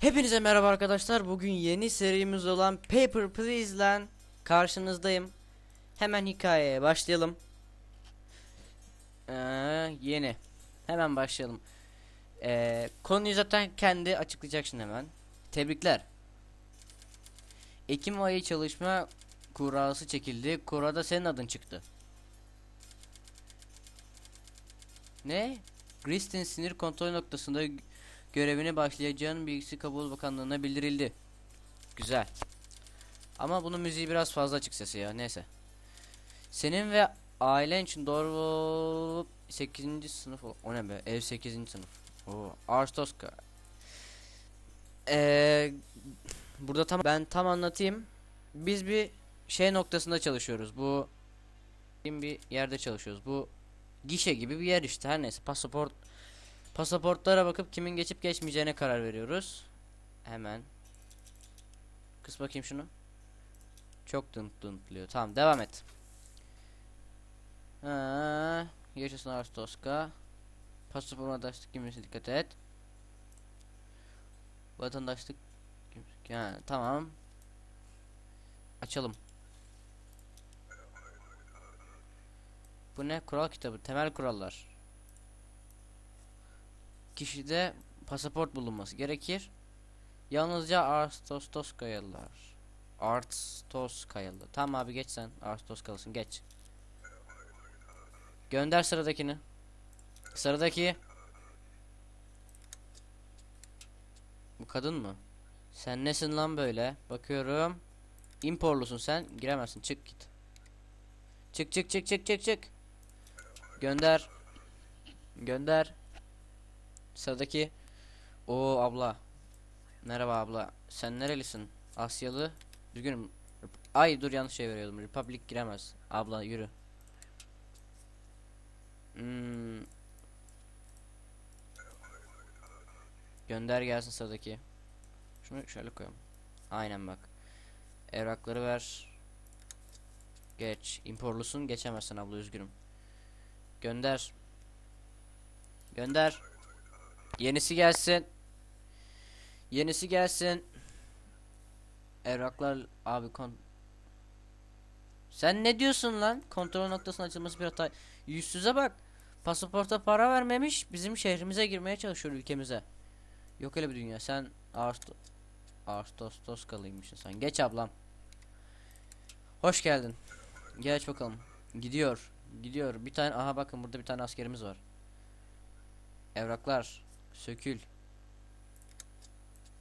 Hepinize merhaba arkadaşlar. Bugün yeni serimiz olan Paper Please'le karşınızdayım. Hemen hikayeye başlayalım. Ee, yeni. Hemen başlayalım. Ee, konuyu zaten kendi açıklayacak şimdi hemen. Tebrikler. Ekim ayı çalışma kurası çekildi. Kurada senin adın çıktı. Ne? Gristin sinir kontrol noktasında görevine başlayacağın bilgisi kabul bakanlığına bildirildi. Güzel. Ama bunun müziği biraz fazla açık sesi ya. Neyse. Senin ve ailen için doğru 8. sınıf o ne be? Ev 8. sınıf. Oo, Arstoska. Ee, burada tam ben tam anlatayım. Biz bir şey noktasında çalışıyoruz. Bu bir yerde çalışıyoruz. Bu gişe gibi bir yer işte. Her neyse pasaport pasaportlara bakıp kimin geçip geçmeyeceğine karar veriyoruz. Hemen. Kıs bakayım şunu. Çok dınt dıntılıyor. Tamam devam et. Yaşasın Arstoska. Pasaport vatandaşlık kimliğine dikkat et. Vatandaşlık kimlik- ha, tamam. Açalım. Bu ne? Kural kitabı. Temel kurallar. Kişide pasaport bulunması gerekir. Yalnızca Arstos kayalılar. Arstos kayalı. Tamam abi geç sen. Arstos kalsın geç. Gönder sıradakini. Sıradaki. Bu kadın mı? Sen nesin lan böyle? Bakıyorum. İmporlusun sen. Giremezsin. Çık git. Çık çık çık çık çık çık. Gönder. Gönder. Sıradaki. O abla. Merhaba abla. Sen nerelisin? Asyalı. Üzgünüm. Ay dur yanlış şey veriyordum. Republic giremez. Abla yürü. Hmm. Gönder gelsin sıradaki. Şunu şöyle koyalım. Aynen bak. Evrakları ver. Geç. İmporlusun geçemezsin abla üzgünüm. Gönder. Gönder. Yenisi gelsin. Yenisi gelsin. Evraklar abi kon. Sen ne diyorsun lan? Kontrol noktasının açılması bir hata. Yüzsüze bak. Pasaporta para vermemiş. Bizim şehrimize girmeye çalışıyor ülkemize. Yok öyle bir dünya. Sen Ağustos Ağustos kalıymışsın sen. Geç ablam. Hoş geldin. Geç bakalım. Gidiyor. Gidiyor. Bir tane aha bakın burada bir tane askerimiz var. Evraklar. Sökül.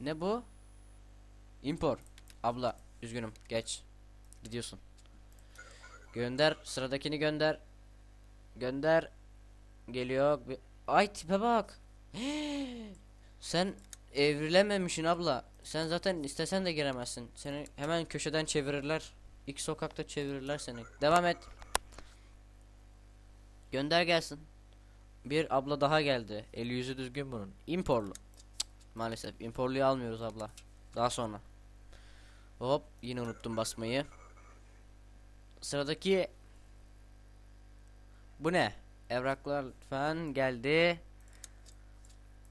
Ne bu? Impor. Abla üzgünüm. Geç. Gidiyorsun. Gönder. Sıradakini gönder. Gönder. Geliyor. Ay tipe bak. Sen evrilememişsin abla. Sen zaten istesen de giremezsin. Seni hemen köşeden çevirirler. İlk sokakta çevirirler seni. Devam et. Gönder gelsin. Bir abla daha geldi. Eli yüzü düzgün bunun. Imporlu. Maalesef imporluyu almıyoruz abla. Daha sonra. Hop yine unuttum basmayı. Sıradaki Bu ne? Evraklar lütfen geldi.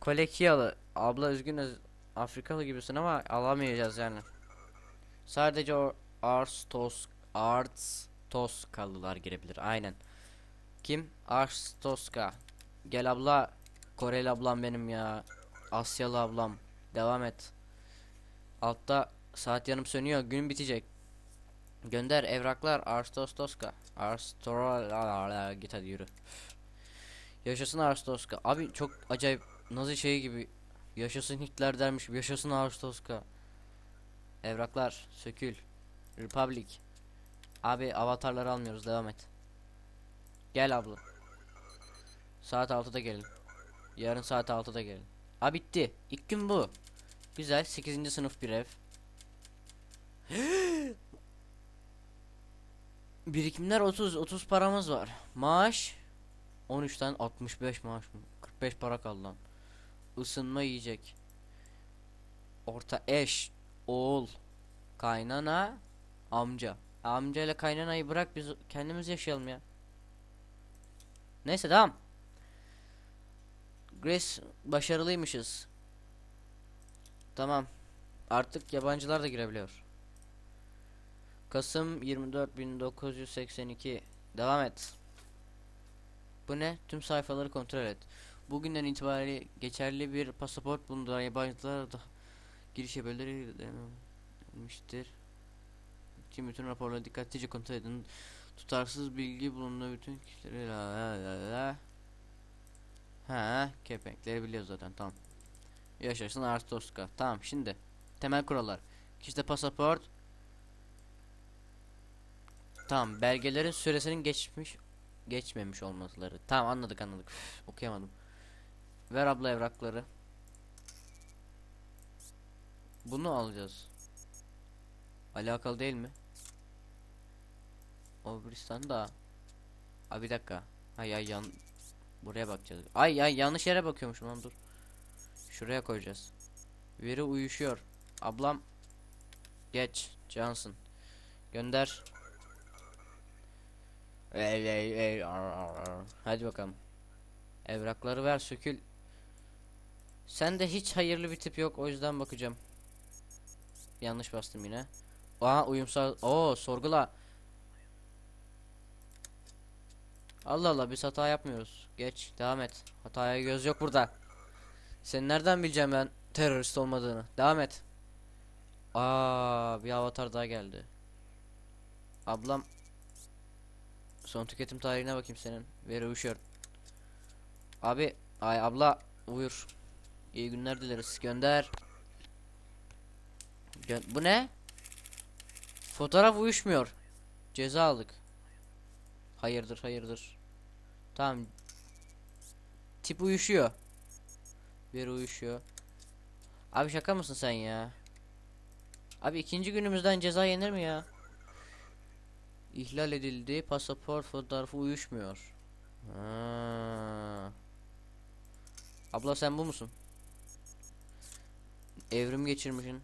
Kolekiyalı. Abla üzgünüz. Afrikalı gibisin ama alamayacağız yani. Sadece o Arstos Arts Toskalılar girebilir. Aynen. Kim? Arstoska. Gel abla. Koreli ablam benim ya. Asyalı ablam. Devam et. Altta saat yanım sönüyor. Gün bitecek. Gönder evraklar Arstostoska. Arstora git hadi yürü. Yaşasın Arstoska. Abi çok acayip Nazi şey gibi. Yaşasın Hitler dermiş. Yaşasın Arstoska. Evraklar sökül. Republic. Abi avatarları almıyoruz devam et. Gel abla. Saat 6'da gelin. Yarın saat 6'da gelin. Ha bitti. İlk gün bu. Güzel. 8. sınıf bir ev. Birikimler 30. 30 paramız var. Maaş 13'ten 65 maaş mı? 45 para kaldı lan. Isınma yiyecek. Orta eş, oğul, kaynana, amca. Amca ile kaynanayı bırak biz kendimiz yaşayalım ya. Neyse tamam. Grace başarılıymışız. Tamam. Artık yabancılar da girebiliyor. Kasım 24 1982. Devam et. Bu ne? Tüm sayfaları kontrol et. Bugünden itibariyle geçerli bir pasaport bulunduran yabancılar da giriş yapabilirmiştir. Tüm bütün raporları dikkatlice kontrol edin. Tutarsız bilgi bulunduğu bütün la. Ha, kepenkleri biliyoruz zaten tamam. Yaşasın Arstoska. Tamam şimdi temel kurallar. Kişide pasaport. Tamam belgelerin süresinin geçmiş geçmemiş olmaları. Tamam anladık anladık. Üf, okuyamadım. Ver abla evrakları. Bunu alacağız. Alakalı değil mi? Obristan da. Abi bir dakika. Ay ay yan buraya bakacağız. Ay ay yanlış yere bakıyormuşum lan dur. Şuraya koyacağız. Veri uyuşuyor. Ablam geç Johnson. Gönder. Ey ey ey. Hadi bakalım. Evrakları ver sökül. Sen de hiç hayırlı bir tip yok o yüzden bakacağım. Yanlış bastım yine. Aa uyumsal. Oo sorgula. Allah Allah biz hata yapmıyoruz. Geç devam et. Hataya göz yok burada. Sen nereden bileceğim ben terörist olmadığını? Devam et. Aa bir avatar daha geldi. Ablam Son tüketim tarihine bakayım senin. Veri uyuşuyor. Abi ay abla uyur. İyi günler dileriz. Gönder. Gö bu ne? Fotoğraf uyuşmuyor. Ceza aldık. Hayırdır hayırdır. Tamam. Tip uyuşuyor. Veri uyuşuyor. Abi şaka mısın sen ya? Abi ikinci günümüzden ceza yenir mi ya? İhlal edildi. Pasaport fotoğrafı uyuşmuyor. Ha. Abla sen bu musun? Evrim geçirmişsin.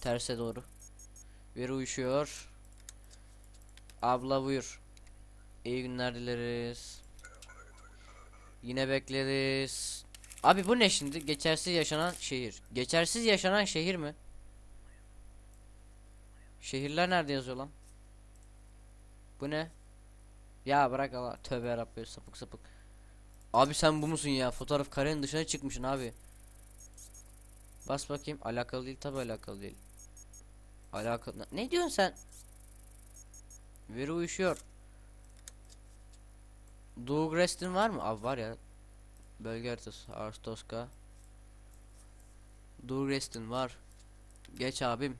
Terse doğru. Veri uyuşuyor. Abla buyur. İyi günler dileriz. Yine bekleriz. Abi bu ne şimdi? Geçersiz yaşanan şehir. Geçersiz yaşanan şehir mi? Şehirler nerede yazıyor lan? Bu ne? Ya bırak Allah. Tövbe yarabbim sapık sapık. Abi sen bu musun ya? Fotoğraf karenin dışına çıkmışsın abi. Bas bakayım. Alakalı değil tabi alakalı değil. Alakalı. Ne diyorsun sen? Veri uyuşuyor. Doug Restin var mı? Abi var ya. Bölge haritası. Arstoska. Doug Restin var. Geç abim.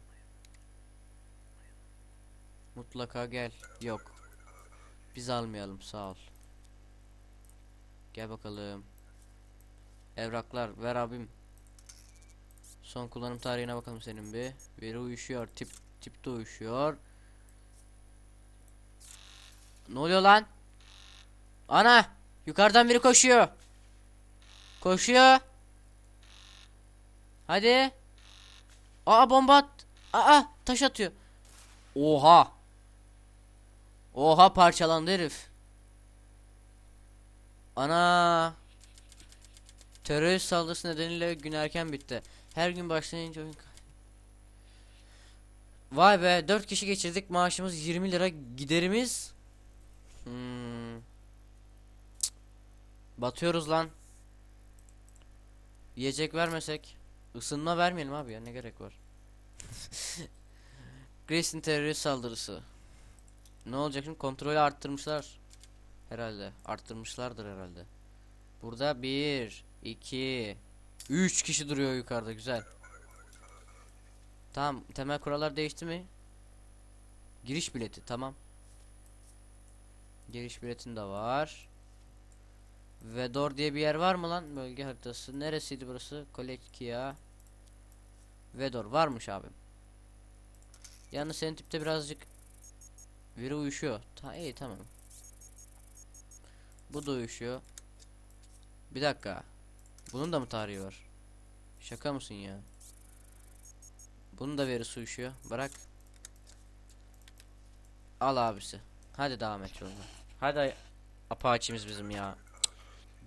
Mutlaka gel. Yok. Biz almayalım sağ ol. Gel bakalım. Evraklar ver abim. Son kullanım tarihine bakalım senin bir. Veri uyuşuyor. Tip tip de uyuşuyor. Ne oluyor lan? Ana! Yukarıdan biri koşuyor. Koşuyor. Hadi. Aa bomba at. Aa taş atıyor. Oha. Oha parçalandı herif. Ana. Terörist saldırısı nedeniyle gün erken bitti. Her gün başlayınca oyun Vay be 4 kişi geçirdik maaşımız 20 lira giderimiz hmm. Cık. Batıyoruz lan. Yiyecek vermesek ısınma vermeyelim abi ya ne gerek var? Greece'in terörist saldırısı. Ne olacak şimdi? Kontrolü arttırmışlar. Herhalde. Arttırmışlardır herhalde. Burada 1 2 3 kişi duruyor yukarıda. Güzel. Tamam. Temel kurallar değişti mi? Giriş bileti. Tamam. Giriş biletin de var. Vedor diye bir yer var mı lan bölge haritası? Neresiydi burası? Kolekkia. Vedor varmış abim. Yalnız senin tipte birazcık veri uyuşuyor. Ta iyi tamam. Bu da uyuşuyor. Bir dakika. Bunun da mı tarihi var? Şaka mısın ya? Bunun da verisi uyuşuyor. Bırak. Al abisi. Hadi devam et yoluna. Hadi Apache'miz bizim ya.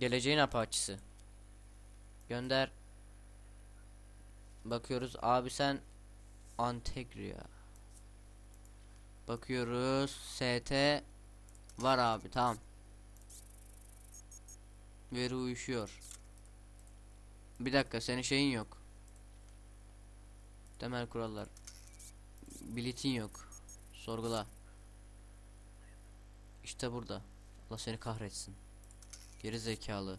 Geleceğin Apache'si. Gönder. Bakıyoruz. Abi sen Antegria. Bakıyoruz. ST var abi tamam. Veri uyuşuyor. Bir dakika senin şeyin yok. Temel kurallar. Bilitin yok. Sorgula. İşte burada. Allah seni kahretsin. Geri zekalı.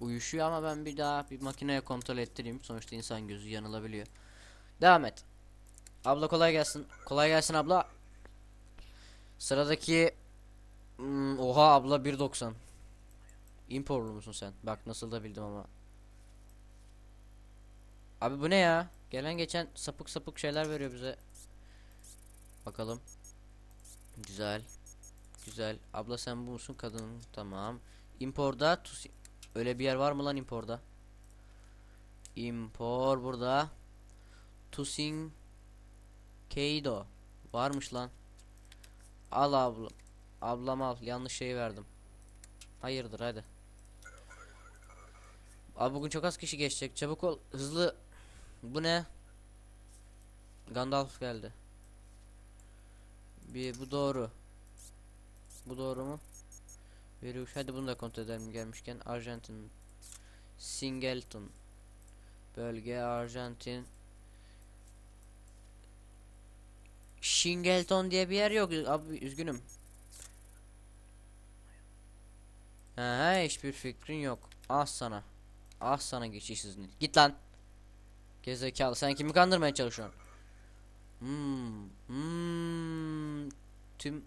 Uyuşuyor ama ben bir daha bir makineye kontrol ettireyim. Sonuçta insan gözü yanılabiliyor. Devam et. Abla kolay gelsin. Kolay gelsin abla. Sıradaki Hmm, oha abla 1.90. Imporlu musun sen? Bak nasıl da bildim ama. Abi bu ne ya? Gelen geçen sapık sapık şeyler veriyor bize. Bakalım. Güzel. Güzel. Abla sen bu musun kadın? Tamam. Imporda öyle bir yer var mı lan imporda? Impor burada. Tusin Keido. Varmış lan. Al abla. Ablam al. Yanlış şeyi verdim. Hayırdır hadi. Abi bugün çok az kişi geçecek. Çabuk ol. Hızlı. Bu ne? Gandalf geldi. Bir bu doğru. Bu doğru mu? Veriyor. Hadi bunu da kontrol edelim gelmişken. Arjantin. Singleton. Bölge Arjantin. Shingleton diye bir yer yok. Abi üzgünüm. Ha, hiçbir fikrin yok. Ah sana. Ah sana geçiş izni. Git lan. Gezekalı sen kimi kandırmaya çalışıyorsun? Hmm. Hmm. Tüm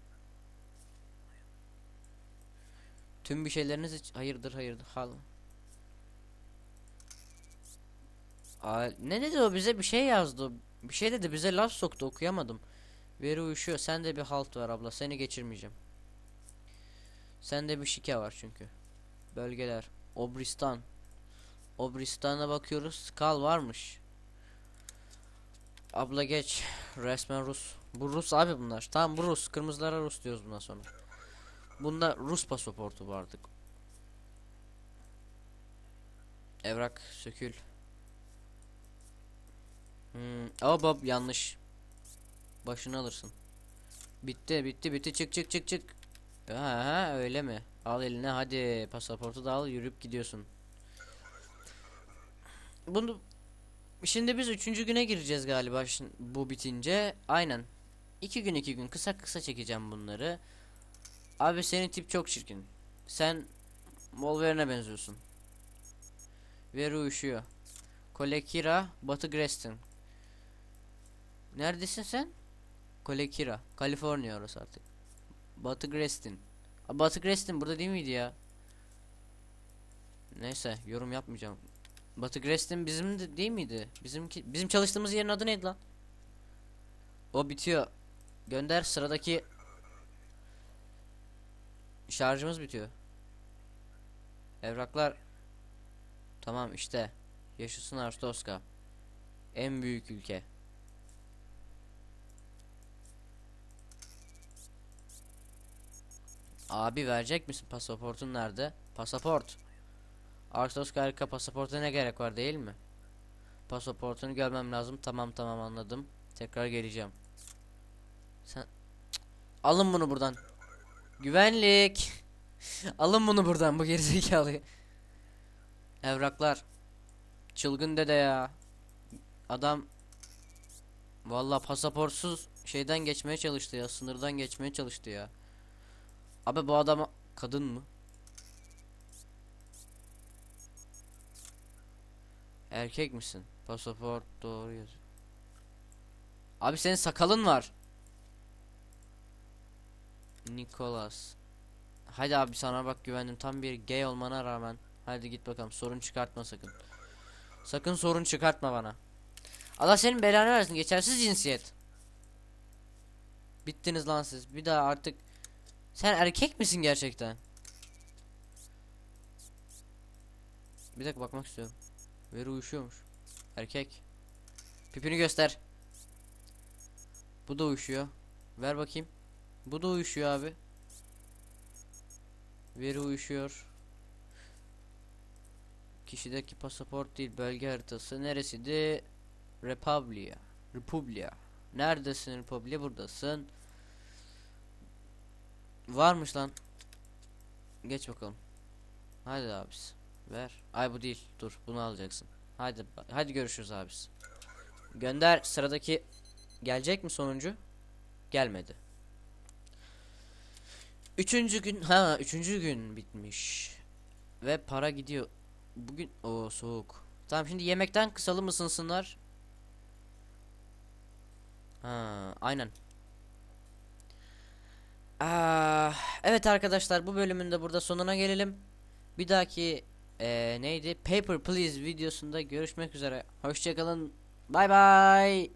Tüm bir şeyleriniz hiç hayırdır hayırdır hal. Ne dedi o bize bir şey yazdı. Bir şey dedi bize laf soktu okuyamadım. Veri uyuşuyor. Sen de bir halt var abla. Seni geçirmeyeceğim. Sende bir şike var çünkü. Bölgeler. Obristan. Obristan'a bakıyoruz. Skal varmış. Abla geç. Resmen Rus. Bu Rus abi bunlar. Tamam bu Rus. Kırmızılara Rus diyoruz bundan sonra. Bunda Rus pasaportu vardı. Evrak sökül. Hmm. Aa bab yanlış. Başını alırsın. Bitti bitti bitti çık çık çık çık. Ha, ha öyle mi? Al eline hadi pasaportu da al yürüyüp gidiyorsun. Bunu şimdi biz üçüncü güne gireceğiz galiba bu bitince. Aynen. İki gün iki gün kısa kısa çekeceğim bunları. Abi senin tip çok çirkin. Sen Wolverine'e benziyorsun. Veri uyuşuyor. Kolekira, Batı Grestin. Neredesin sen? Kolekira, Kaliforniya orası artık. Batı Grestin. Aa, Batı Grestin burada değil miydi ya? Neyse, yorum yapmayacağım. Batı Grestin bizim de değil miydi? Bizimki bizim çalıştığımız yerin adı neydi lan? O bitiyor. Gönder sıradaki Şarjımız bitiyor. Evraklar. Tamam işte. Yaşasın Arstoska. En büyük ülke. Abi verecek misin? Pasaportun nerede? Pasaport. Arstoska harika pasaporta ne gerek var değil mi? Pasaportunu görmem lazım. Tamam tamam anladım. Tekrar geleceğim. Sen Cık. Alın bunu buradan. Güvenlik. Alın bunu buradan bu gerizekalıyı. Evraklar. Çılgın dede ya. Adam Vallahi pasaportsuz şeyden geçmeye çalıştı ya. Sınırdan geçmeye çalıştı ya. Abi bu adam kadın mı? Erkek misin? Pasaport doğru yazıyor. Abi senin sakalın var. Nicholas. Hadi abi sana bak güvendim tam bir gay olmana rağmen. Hadi git bakalım sorun çıkartma sakın. Sakın sorun çıkartma bana. Allah senin belanı versin geçersiz cinsiyet. Bittiniz lan siz. Bir daha artık sen erkek misin gerçekten? Bir dakika bakmak istiyorum. Veri uyuşuyormuş. Erkek. Pipini göster. Bu da uyuşuyor. Ver bakayım. Bu da uyuşuyor abi. Veri uyuşuyor. Kişideki pasaport değil bölge haritası neresiydi? Republia. Republia. Neredesin Republia? Buradasın. Varmış lan. Geç bakalım. Hadi abisi. Ver. Ay bu değil. Dur bunu alacaksın. Hadi hadi görüşürüz abisi. Gönder sıradaki gelecek mi sonuncu? Gelmedi. Üçüncü gün ha üçüncü gün bitmiş. Ve para gidiyor. Bugün o soğuk. Tamam şimdi yemekten kısalım ısınsınlar. Ha aynen. Aa, evet arkadaşlar bu bölümün de burada sonuna gelelim. Bir dahaki eee, neydi? Paper Please videosunda görüşmek üzere. Hoşçakalın. Bay bay.